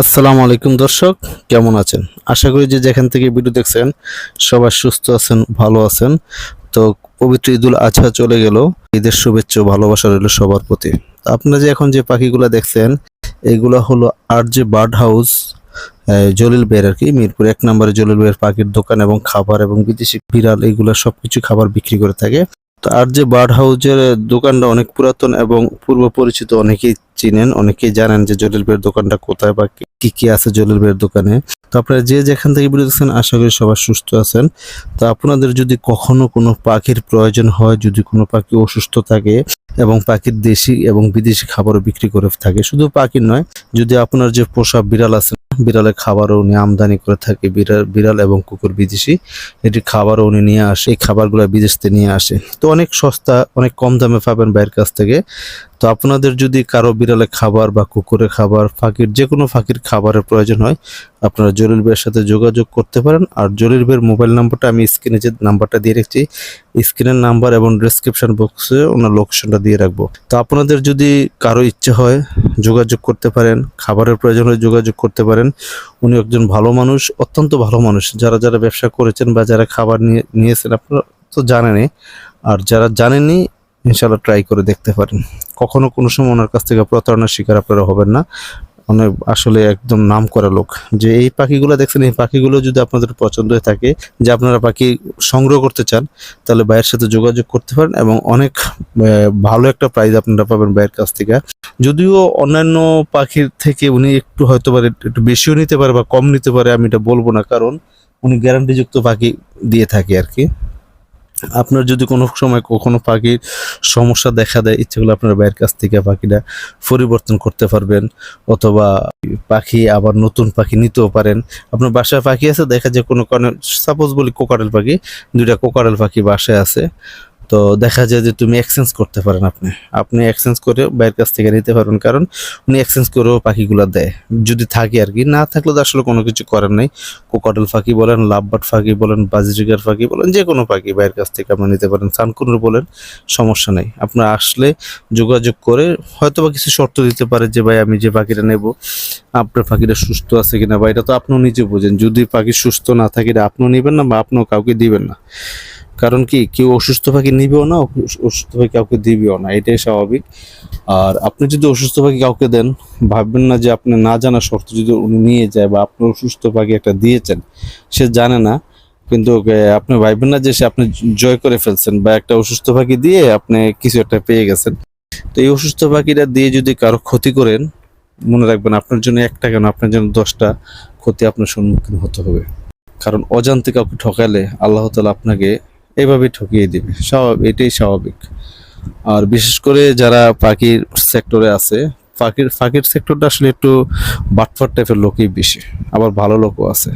আসসালামু আলাইকুম দর্শক, কেমন আছেন? আশা করি যে যেখান থেকে ভিডিও দেখছেন, সবাই সুস্থ আছেন, ভালো আছেন। তো পবিত্র ঈদুল আজহা চলে গেল। ঈদের শুভেচ্ছা ভালোবাসা রইল সবার প্রতি। আপনারা যে এখন যে পাখিগুলো দেখছেন, এগুলো হলো আর যে বার্ড হাউস জলিল বের আর কি, মিরপুর। এক নম্বরে জলিল বের পাখির দোকান এবং খাবার এবং বিদেশি বিড়াল, এগুলো সবকিছু খাবার বিক্রি করে থাকে। আর যে বার্ড হাউসের দোকানটা অনেক পুরাতন এবং পূর্ব পরিচিত অনেকেই চিনেন, অনেকেই জানেন যে জলিল বের দোকানটা কোথায় বা কি- কি আছে জলিল বের দোকানে। তো আপনারা যে যেখান থেকে দেখছেন, আশা করি সবাই সুস্থ আছেন। তো আপনাদের যদি কখনো কোনো পাখির প্রয়োজন হয়, যদি কোনো পাখি অসুস্থ থাকে এবং পাখির দেশি এবং বিদেশি খাবারও বিক্রি করে থাকে, শুধু পাখির নয়, যদি আপনার যে পোষা বিড়াল আছে বিড়ালের খাবারও উনি আমদানি করে থাকে, বিড়াল বিড়াল এবং কুকুর বিদেশি। এটি খাবারও উনি নিয়ে আসে, এই খাবারগুলো বিদেশ থেকে নিয়ে আসে। তো অনেক সস্তা, অনেক কম দামে পাবেন বাইরের কাছ থেকে। তো আপনাদের যদি কারও বিড়ালের খাবার বা কুকুরের খাবার, ফাঁকির যে কোনো ফাঁকির খাবারের প্রয়োজন হয়, আপনারা জলিল ভাইয়ের সাথে যোগাযোগ করতে পারেন। আর জলিল ভাইয়ের মোবাইল নাম্বারটা আমি স্ক্রিনে যে নাম্বারটা দিয়ে রেখেছি, স্ক্রিনের নাম্বার এবং ডিসক্রিপশন বক্সে ওনার লোকেশনটা দিয়ে রাখব। তো আপনাদের যদি কারও ইচ্ছে হয়, যোগাযোগ করতে পারেন, খাবারের প্রয়োজন হলে যোগাযোগ করতে পারেন। উনি একজন ভালো মানুষ, অত্যন্ত ভালো মানুষ। যারা যারা ব্যবসা করেছেন বা যারা খাবার নিয়ে, নিয়েছেন, আপনারা তো জানেনই। আর যারা জানেননি ইনশাল্লাহ ট্রাই করে দেখতে পারেন। কখনো কোনো সময় ওনার কাছ থেকে প্রতারণার শিকার আপনারা হবেন না। অনেক আসলে একদম নাম করা লোক। যে এই পাখিগুলো দেখছেন, এই পাখিগুলো যদি আপনাদের পছন্দ হয়ে থাকে, যে আপনারা পাখি সংগ্রহ করতে চান, তাহলে ভাইয়ের সাথে যোগাযোগ করতে পারেন এবং অনেক ভালো একটা প্রাইজ আপনারা পাবেন ভাইয়ের কাছ থেকে। যদিও অন্যান্য পাখির থেকে উনি একটু হয়তো পারে একটু বেশিও নিতে পারে বা কম নিতে পারে, আমি এটা বলব না। কারণ উনি গ্যারান্টিযুক্ত পাখি দিয়ে থাকে আর কি। আপনার যদি কোনো সময় কখনো পাখির সমস্যা দেখা দেয়, ইচ্ছে করলে আপনার বাইরের কাছ থেকে পাখিটা পরিবর্তন করতে পারবেন, অথবা পাখি আবার নতুন পাখি নিতেও পারেন। আপনার বাসায় পাখি আছে? দেখা যায় কোনো কারণে সাপোজ বলি কোকারেল পাখি, দুইটা কোকারেল পাখি বাসায় আছে। তো দেখা যায় যে তুমি এক্সচেঞ্জ করতে পারেন আপনি। আপনি এক্সচেঞ্জ করে বাইরের কাছ থেকে নিতে পারবেন, কারণ উনি এক্সচেঞ্জ করেও পাখিগুলো দেয়। যদি থাকে আর কি, না থাকলে তো আসলে কোনো কিছু করার নেই। কোকাটেল ফাঁকি বলেন লাভবাট ফাঁকি বলেন বাজিরিগার ফাঁকি বলেন, যে কোনো পাখি বাইরের কাছ থেকে আপনি নিতে পারেন। সানকুনুর বলেন, সমস্যা নেই। আপনার আসলে যোগাযোগ করে হয়তো বা কিছু শর্ত দিতে পারে যে, ভাই, আমি যে পাখিটা নেব, আপনার পাখিটা সুস্থ আছে কিনা? বা এটা তো আপনিও নিজে বোঝেন। যদি পাখি সুস্থ না থাকে, এটা আপনিও নেবেন না বা আপনিও কাউকে দিবেন না। কারণ কি, কেউ অসুস্থ পাখি নিবেও না, অসু- অসুস্থ পাখি কাউকে দিবেও না, এটাই স্বাভাবিক। আর আপনি যদি অসুস্থ পাখি কাউকে দেন, ভাববেন না যে আপনি না জানা শর্ত যদি উনি নিয়ে যায় বা আপনি অসুস্থ পাখি একটা দিয়েছেন, সে জানে না, কিন্তু আপনি ভাববেন না যে সে আপনি জয় করে ফেলছেন বা একটা অসুস্থ পাখি দিয়ে আপনি কিছু একটা পেয়ে গেছেন। তো এই অসুস্থ পাখিটা দিয়ে যদি কারও ক্ষতি করেন, মনে রাখবেন আপনার জন্য একটা কেন, আপনার জন্য দশটা ক্ষতি আপনার সম্মুখীন হতে হবে। কারণ অজান্তে কাউকে ঠকালে আল্লাহ তালা আপনাকে এইভাবে ঠকিয়ে দিবে। স্বাভাবিক এটাই স্বাভাবিক। আর বিশেষ করে যারা পাখির সেক্টরে আছে, পাখির পাখির সেক্টরটা আসলে একটু বাটফার টাইপের লোকই বেশি। আবার ভালো লোকও আছে।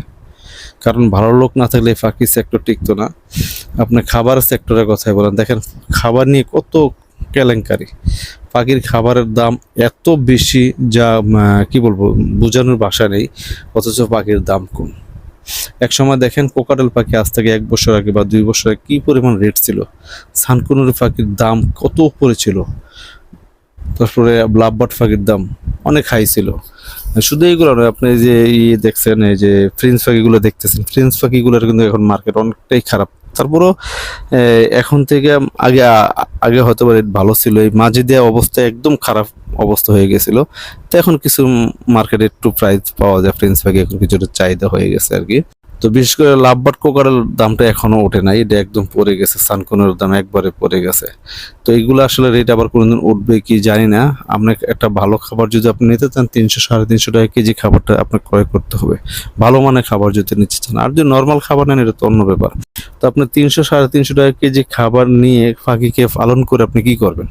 কারণ ভালো লোক না থাকলে পাখির সেক্টর টিকতো না। আপনি খাবার সেক্টরের কথাই বলেন। দেখেন, খাবার নিয়ে কত কেলেঙ্কারি। পাখির খাবারের দাম এত বেশি যা কি বলব, বোঝানোর ভাষা নেই। অথচ পাখির দাম কম। এক সময় দেখেন কোকাটেল পাখি আজ থেকে এক বছর আগে বা দুই বছর আগে কী পরিমাণ রেট ছিল? সানকুনুর পাখির দাম কত উপরে ছিল? তারপরে ব্লাববাট পাখির দাম অনেক হাই ছিল। শুধু এইগুলো নয়, আপনি যে ইয়ে দেখছেন, এই যে ফ্রিন্স পাখিগুলো দেখতেছেন ফ্রিন্স পাখিগুলোর কিন্তু এখন মার্কেট অনেকটাই খারাপ। তারপরও এখন থেকে আগে আগে হয়তো বা ভালো ছিল, এই মাঝে দেওয়া অবস্থা একদম খারাপ অবস্থা হয়ে গেছিল। তো এখন কিছু মার্কেটে একটু প্রাইস পাওয়া যায় ফ্রেন্স পাখি এখন কিছুটা চাহিদা হয়ে গেছে আর কি। তো বিশেষ করে লাভবাট কোকারের দামটা এখনও ওঠে নাই। এটা একদম পড়ে গেছে সানকনের দাম একবারে পড়ে গেছে। তো এইগুলো আসলে রেট আবার কোনোদিন উঠবে কি জানি না। আপনার একটা ভালো খাবার যদি আপনি নিতে চান, তিনশো সাড়ে তিনশো টাকা কেজি খাবারটা আপনার ক্রয় করতে হবে। ভালো মানের খাবার যদি নিতে চান। আর যদি নর্মাল খাবার নেন, এটা তো অন্য ব্যাপার। তো আপনি তিনশো সাড়ে তিনশো টাকা কেজি খাবার নিয়ে পাখিকে পালন করে আপনি কি করবেন?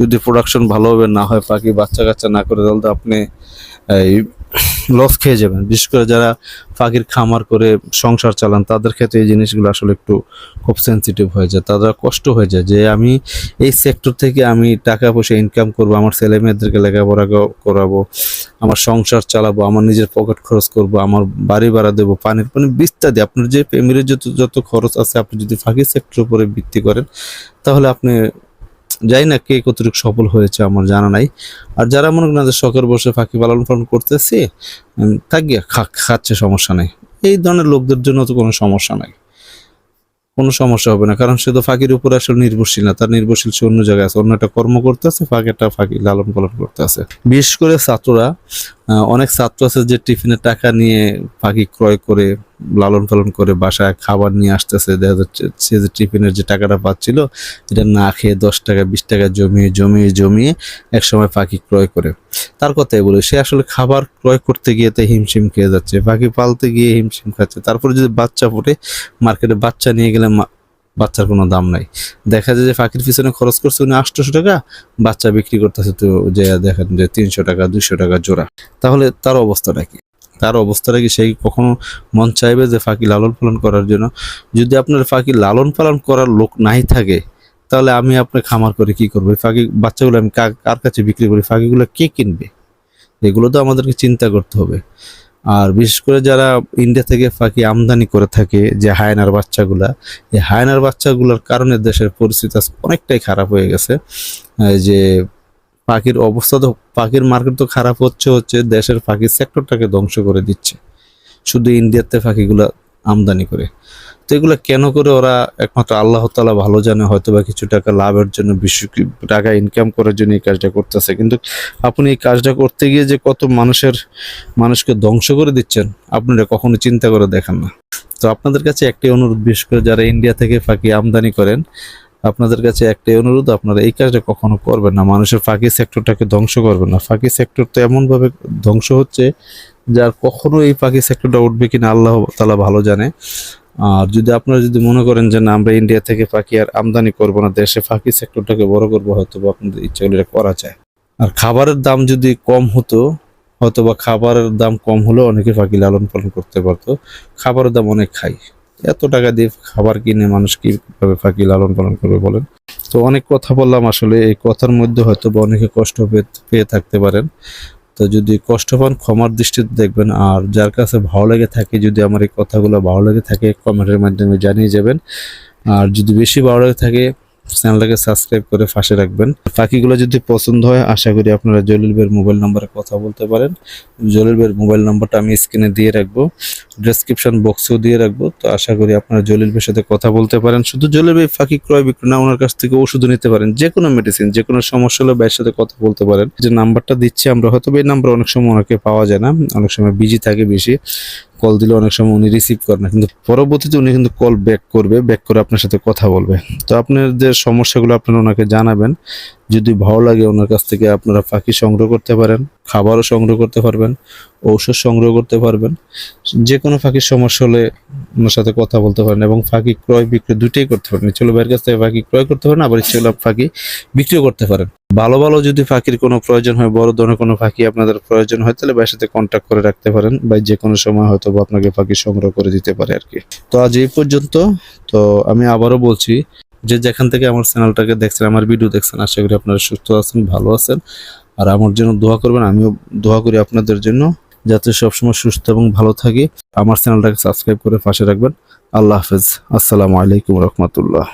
যদি প্রোডাকশন ভালোভাবে না হয় পাখি বাচ্চা কাচ্চা না করে, তাহলে তো আপনি এই লস খেয়ে যাবেন। বিশেষ করে যারা পাখির খামার করে সংসার চালান, তাদের ক্ষেত্রে এই জিনিসগুলো আসলে একটু খুব সেন্সিটিভ হয়ে যায়। তাদের কষ্ট হয়ে যায় যে আমি এই সেক্টর থেকে আমি টাকা পয়সা ইনকাম করব, আমার ছেলে মেয়েদেরকে লেখাপড়া করাবো, আমার সংসার চালাবো, আমার নিজের পকেট খরচ করব, আমার বাড়ি ভাড়া দেবো, পানির পানি বিস্তাদি আপনার যে ফ্যামিলির যত যত খরচ আছে, আপনি যদি ফাঁকি সেক্টর উপরে ভিত্তি করেন, তাহলে আপনি জানি না কে কতটুকু সফল হয়েছে, আমার জানা নাই। আর যারা মনে করেন যে শখের বসে ফাঁকি পালন পালন করতেছে খা- খাচ্ছে সমস্যা নেই। এই ধরনের লোকদের জন্য তো কোনো সমস্যা নাই। কোনো সমস্যা হবে না, কারণ সে তো ফাঁকির উপর আসলে নির্ভরশীল না, তার নির্ভরশীল সে অন্য জায়গায় আছে। অন্য একটা কর্ম করতে আছে ফাঁকিটা ফাঁকি লালন পালন করতে আছে বিশেষ করে ছাত্ররা অনেক ছাত্র আছে যে টিফিনের টাকা নিয়ে পাখি ক্রয় করে, লালন পালন করে বাসায় খাবার নিয়ে আসতেছে। দেখা যাচ্ছে সে যে টিফিনের যে টাকাটা পাচ্ছিল, এটা না খেয়ে দশ টাকা, বিশ টাকা জমিয়ে জমিয়ে জমিয়ে এক সময় পাখি ক্রয় করে। তার কথাই বলি, সে আসলে খাবার ক্রয় করতে গিয়ে তো হিমশিম খেয়ে যাচ্ছে পাখি পালতে গিয়ে হিমশিম খাচ্ছে। তারপরে যদি বাচ্চা ফুটে, মার্কেটে বাচ্চা নিয়ে গেলে বাচ্চার কোনো দাম নাই। দেখা যায় যে ফাঁকির পিছনে খরচ করছে উনি আটশোশো টাকা, বাচ্চা বিক্রি করতেছে তো যে দেখেন যে তিনশো টাকা, দুইশো টাকা জোড়া। তাহলে তার অবস্থাটা কি? তার অবস্থাটা কি সেই কখনো মন চাইবে যে ফাঁকি লালন পালন করার জন্য? যদি আপনার ফাঁকি লালন পালন করার লোক নাই থাকে, তাহলে আমি আপনার খামার করে কি করব? ফাঁকি বাচ্চাগুলো আমি কার কাছে বিক্রি করি? ফাঁকিগুলো কে কিনবে? এগুলো তো আমাদেরকে চিন্তা করতে হবে। আর বিশেষ করে যারা ইন্ডিয়া থেকে ফাঁকি আমদানি করে থাকে যে হায়নার বাচ্চাগুলা, এই হায়নার বাচ্চাগুলোর কারণে দেশের পরিস্থিতি অনেকটাই খারাপ হয়ে গেছে। যে পাখির অবস্থা তো, পাখির মার্কেট তো খারাপ হচ্ছে হচ্ছে দেশের পাখির সেক্টরটাকে ধ্বংস করে দিচ্ছে। শুধু ইন্ডিয়াতে পাখিগুলো আমদানি করে। এগুলো কেন করে ওরা একমাত্র আল্লাহ তালা ভালো জানে হয়তো বা কিছু টাকা লাভের জন্য বিশ্ব টাকা ইনকাম করার জন্য এই কাজটা করতেছে। কিন্তু আপনি এই কাজটা করতে গিয়ে যে কত মানুষের, মানুষকে ধ্বংস করে দিচ্ছেন, আপনারা কখনো চিন্তা করে দেখেন না। তো আপনাদের কাছে একটি অনুরোধ, বিশেষ করে যারা ইন্ডিয়া থেকে ফাঁকি আমদানি করেন, আপনাদের কাছে একটাই অনুরোধ, আপনারা এই কাজটা কখনো করবেন না। মানুষের ফাঁকি সেক্টরটাকে ধ্বংস করবেন না। ফাঁকি সেক্টর তো এমনভাবে ধ্বংস হচ্ছে, যার কখনো এই ফাঁকি সেক্টরটা উঠবে কিনা আল্লাহ তালা ভালো জানে। আর যদি আপনারা যদি মনে করেন যে না, আমরা ইন্ডিয়া থেকে ফাঁকি আর আমদানি করব না, দেশে ফাঁকি সেক্টরটাকে বড় করব হয়তো বা আপনাদের ইচ্ছা এটা করা যায়। আর খাবারের দাম যদি কম হতো হয়তো বা খাবারের দাম কম হলেও অনেকে ফাঁকি লালন পালন করতে পারতো। খাবারের দাম অনেক খাই এত টাকা দিয়ে খাবার কিনে মানুষ কীভাবে ফাঁকি লালন পালন করবে বলেন? তো অনেক কথা বললাম, আসলে এই কথার মধ্যে হয়তো বা অনেকে কষ্ট পেয়ে থাকতে পারেন। তো যদি কষ্ট পান, ক্ষমার দৃষ্টিতে দেখবেন। আর যার কাছে ভালো লেগে থাকে, যদি আমার এই কথাগুলো ভালো লেগে থাকে, কমেন্টের মাধ্যমে জানিয়ে যাবেন। আর যদি বেশি ভালো লেগে থাকে চ্যানেলটাকে সাবস্ক্রাইব করে পাশে রাখবেন। পাখিগুলো যদি পছন্দ হয়, আশা করি আপনারা জলিল ভাইয়ের মোবাইল নাম্বারে কথা বলতে পারেন। জলিল ভাইয়ের মোবাইল নাম্বারটা আমি স্ক্রিনে দিয়ে রাখব ডেসক্রিপশন বক্সেও দিয়ে রাখব। তো আশা করি আপনারা জলিল ভাইয়ের সাথে কথা বলতে পারেন। শুধু জলিল ভাই পাখি ক্রয় বিক্রয় না, ওনার কাছ থেকে ওষুধ নিতে পারেন। যে কোনো মেডিসিন যে কোনো সমস্যা হলে ভাইয়ের সাথে কথা বলতে পারেন। যে নাম্বারটা দিচ্ছি আমরা, হয়তো এই নাম্বার অনেক সময় ওনাকে পাওয়া যায় না। অনেক সময় বিজি থাকে বেশি। কল দিলে অনেক সময় উনি রিসিভ করেন কিন্তু পরবর্তীতে উনি কিন্তু কল ব্যাক করবে ব্যাক করে আপনার সাথে কথা বলবে। তো আপনার যে সমস্যাগুলো আপনারা ওনাকে জানাবেন। যদি ভালো লাগে ওনার কাছ থেকে আপনারা পাখি সংগ্রহ করতে পারেন, খাবারও সংগ্রহ করতে পারবেন, ঔষধ সংগ্রহ করতে পারবেন। যে কোনো পাখির সমস্যা হলে ওনার সাথে কথা বলতে পারেন এবং পাখি ক্রয় বিক্রয় দুটোই করতে পারেন। হলে ভাইয়ের কাছ থেকে পাখি ক্রয় করতে পারেন, আবার হলে পাখি বিক্রিও করতে পারেন। ভালো ভালো যদি ফাঁকির কোনো প্রয়োজন হয়, বড় ধরনের কোনো ফাঁকি আপনাদের প্রয়োজন হয়, তাহলে ভাইয়ের সাথে কন্ট্যাক্ট করে রাখতে পারেন। বা যে কোনো সময় হয়তো আপনাকে ফাঁকি সংগ্রহ করে দিতে পারে আর কি। তো আজ এই পর্যন্ত। তো আমি আবারও বলছি যে যেখান থেকে আমার চ্যানেলটাকে দেখছেন, আমার ভিডিও দেখছেন, আশা করি আপনারা সুস্থ আছেন, ভালো আছেন। আর আমার জন্য দোয়া করবেন, আমিও দোয়া করি আপনাদের জন্য, যাতে সবসময় সুস্থ এবং ভালো থাকি। আমার চ্যানেলটাকে সাবস্ক্রাইব করে পাশে রাখবেন। আল্লাহ হাফেজ। আসসালামু আলাইকুম রহমতুল্লাহ।